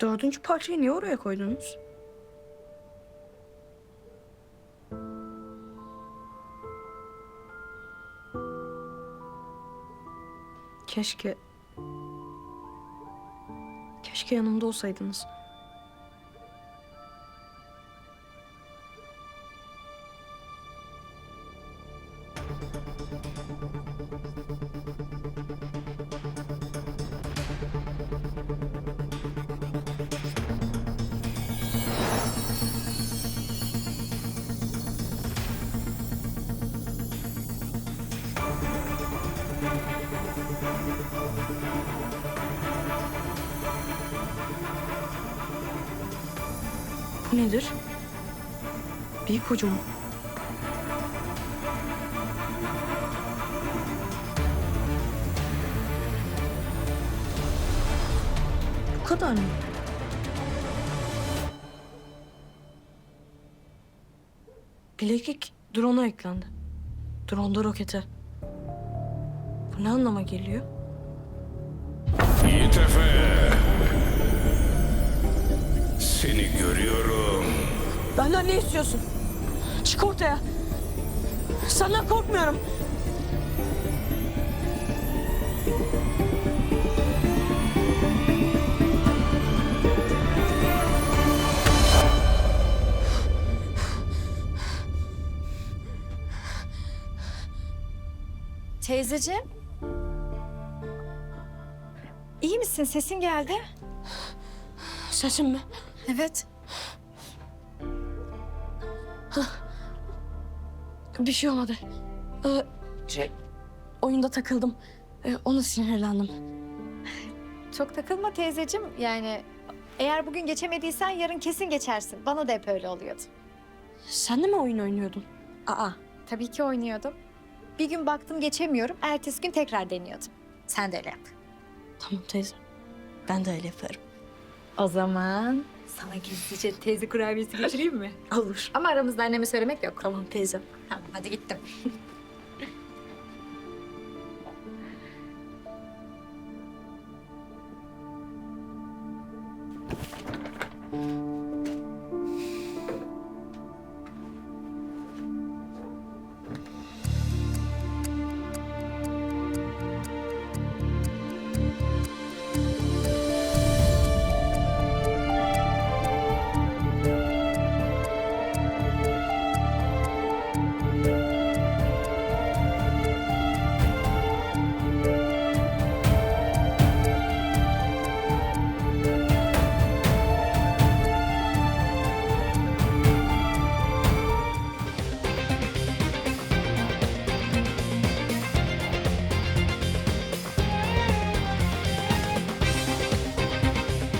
Dördüncü parçayı niye oraya koydunuz? Keşke... Keşke yanımda olsaydınız. Bu nedir? Büyük mu? Bu kadar mı? Bileklik drone'a eklendi. Drone'da rokete. Bu ne anlama geliyor? Seni görüyorum. Benden ne istiyorsun? Çık ortaya. Senden korkmuyorum. Teyzeciğim. İyi misin? Sesin geldi. Sesim mi? Evet. Bir şey olmadı. Ee, şey, oyunda takıldım. Ee, ona sinirlendim. Çok takılma teyzeciğim. Yani eğer bugün geçemediysen yarın kesin geçersin. Bana da hep öyle oluyordu. Sen de mi oyun oynuyordun? Aa, tabii ki oynuyordum. Bir gün baktım geçemiyorum. Ertesi gün tekrar deniyordum. Sen de öyle yap. Tamam teyze. Ben de öyle yaparım. O zaman sana gizlice teyze kurabiyesi getireyim mi? Olur. Ama aramızda anneme söylemek yok. Tamam teyzem. Tamam hadi gittim.